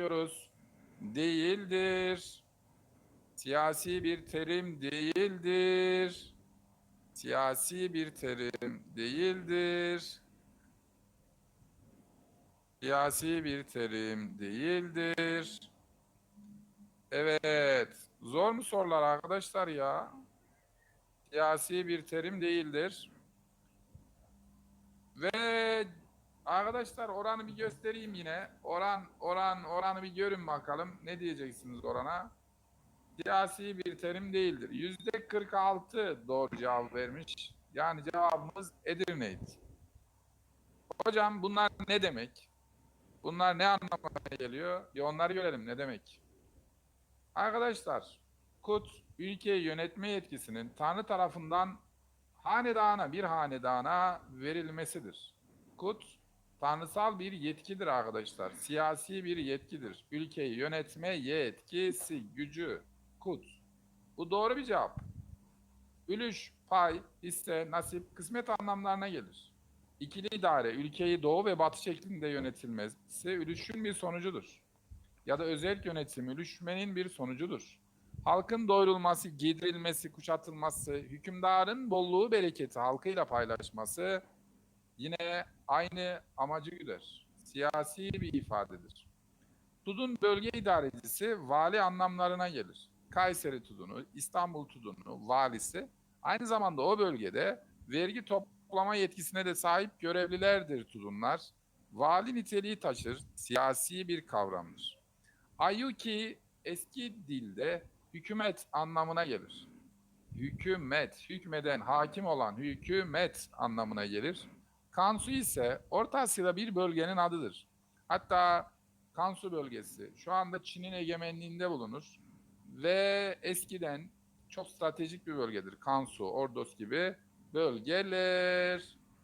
soruyoruz. Değildir. Siyasi bir terim değildir. Siyasi bir terim değildir. Siyasi bir terim değildir. Evet. Zor mu sorular arkadaşlar ya? Siyasi bir terim değildir. Ve arkadaşlar oranı bir göstereyim yine. Oran, oran, oranı bir görün bakalım. Ne diyeceksiniz orana? Siyasi bir terim değildir. Yüzde 46 doğru cevap vermiş. Yani cevabımız Edirne'ydi. Hocam bunlar ne demek? Bunlar ne anlamına geliyor? Bir onları görelim ne demek? Arkadaşlar, kut ülkeyi yönetme yetkisinin Tanrı tarafından hanedana bir hanedana verilmesidir. Kut tanrısal bir yetkidir arkadaşlar. Siyasi bir yetkidir. Ülkeyi yönetme yetkisi, gücü, kut. Bu doğru bir cevap. Ülüş, pay, hisse, nasip, kısmet anlamlarına gelir. İkili idare, ülkeyi doğu ve batı şeklinde yönetilmesi ülüşün bir sonucudur. Ya da özel yönetim, ülüşmenin bir sonucudur. Halkın doyurulması, giydirilmesi, kuşatılması, hükümdarın bolluğu, bereketi halkıyla paylaşması yine aynı amacı güder. Siyasi bir ifadedir. Tudun bölge idarecisi vali anlamlarına gelir. Kayseri Tudunu, İstanbul Tudunu, valisi aynı zamanda o bölgede vergi toplama yetkisine de sahip görevlilerdir Tudunlar. Vali niteliği taşır, siyasi bir kavramdır. Ayyuki eski dilde hükümet anlamına gelir. Hükümet, hükmeden, hakim olan hükümet anlamına gelir. Kansu ise Orta Asya'da bir bölgenin adıdır. Hatta Kansu bölgesi şu anda Çin'in egemenliğinde bulunur ve eskiden çok stratejik bir bölgedir. Kansu, Ordos gibi bölgeler.